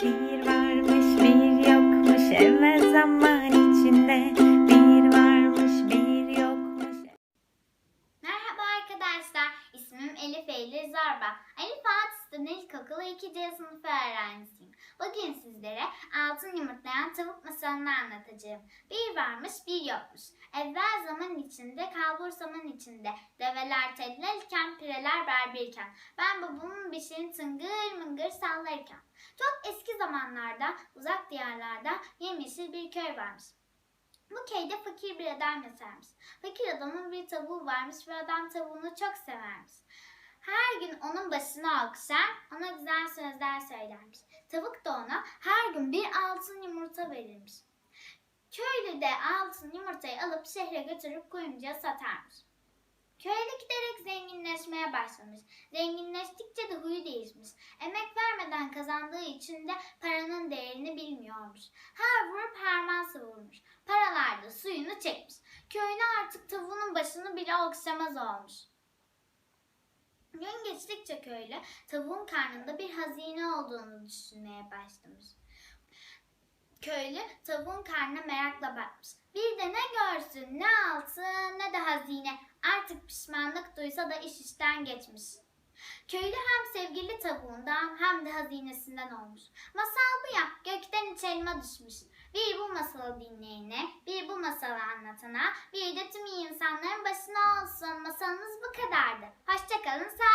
Bir varmış bir yokmuş evvel zaman içinde Bir varmış bir yokmuş Merhaba arkadaşlar, ismim Elif Eylül Zorba. Elif Fatih'ten İlkokulu 2C sınıfı öğrencisiyim. Bugün sizlere altın yumurtlayan tavuk masalını anlatacağım. Bir varmış bir yokmuş. Evvel zaman içinde, kalbur zaman içinde. Develer tellelken, pireler berbirken. Ben babamın beşiğini tıngır mıngır sallarken. Çok eski zamanlarda, uzak diyarlarda yemyeşil bir köy varmış. Bu köyde fakir bir adam yaşarmış. Fakir adamın bir tavuğu varmış ve adam tavuğunu çok severmiş. Her gün onun başını okşar, ona güzel sözler söylermiş. Tavuk da ona her gün bir altın yumurta verirmiş. Köylü de altın yumurtayı alıp şehre götürüp kuyumcuya satarmış. Köylü giderek zenginleşmeye başlamış. Zenginleştikçe de huyu değişmiş. Emek vermeden kazandığı için de paranın değerini bilmiyormuş. Her vurup herman savurmuş. Paralar da suyunu çekmiş. Köylü artık tavuğunun başını bile okşamaz olmuş. Gün geçtikçe köylü tavuğun karnında bir hazine olduğunu düşünmeye başlamış. Köylü tavuğun karnına merakla bakmış. Bir de ne görsün ne altın ne de hazine. Artık pişmanlık duysa da iş işten geçmiş. Köylü hem sevgili tavuğundan hem de hazinesinden olmuş. Masal bu ya, gökten hiç elma düşmüş. Bir bu masalı dinleyene, bir bu masalı anlatana, bir de tüm iyi insanların başına olsun. Masalımız bu kadardı. dançar.